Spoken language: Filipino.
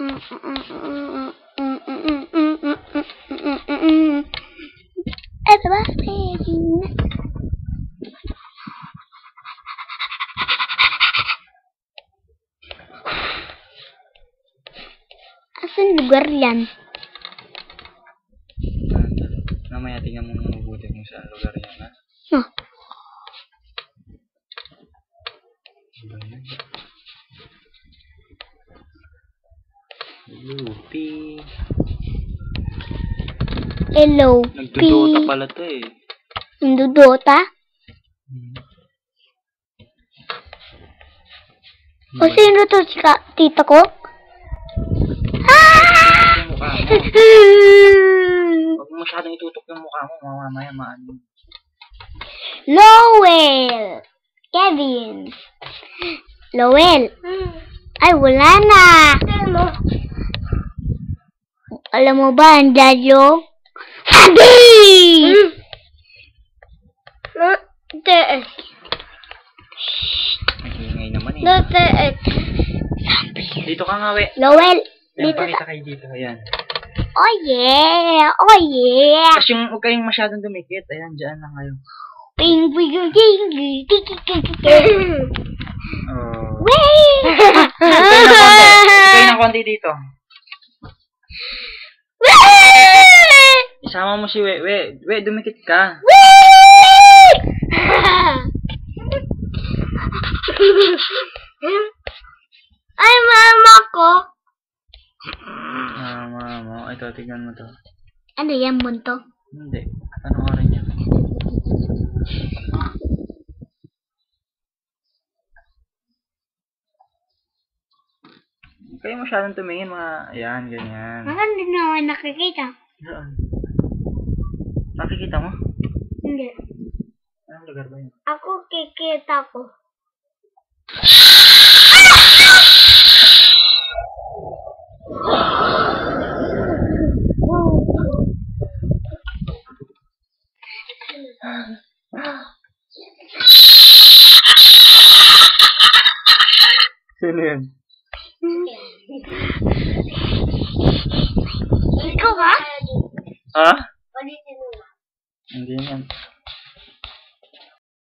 Ito ba? Pwede na. Asan lugar yan? Mamaya tingnan mo ng mabuti kung saan lugar yan, ha? Huh. Ano ba Hello, Nagdudota P. pala to eh. Nandudota? Hmm. O sino to si ka tita ko? Ah! Huwag mo masyadong itutok yung mukha mo, mamamaya maano. Lowell! Kevin! Lowell! Ay, wala na! Alam mo ba, ang dadyo? Sabi! TS. Nag-iingay naman eh. No, TS. Dito ka nga, we. Lowell! Yan, Dito pakita sa... kayo dito. Ayan. Oh yeah! Oh yeah! Tapos yung huwag kayong masyadong dumikit. Ayan, dyan lang kayo. Ping, ping, ping, ping, ping, ping, ping, ping. Oh. Wait! Kayo ng konti dito. Wait! Isama mo si We. We, dumikit ka. Wait! Ay, mama ko. Ah, mama. Ito, tignan mo to. Ano yan, munto? Hindi. Ano rin yan? Kayo masyadong tumingin mga... Ayan, ganyan. Baka hindi naman nakikita. Saan? Nakikita mo? Hindi. Anong lugar ba yun? Ako kikita ko. Sino yan? Ikaw ba? Ha? Ulitin mo. Hindi yan.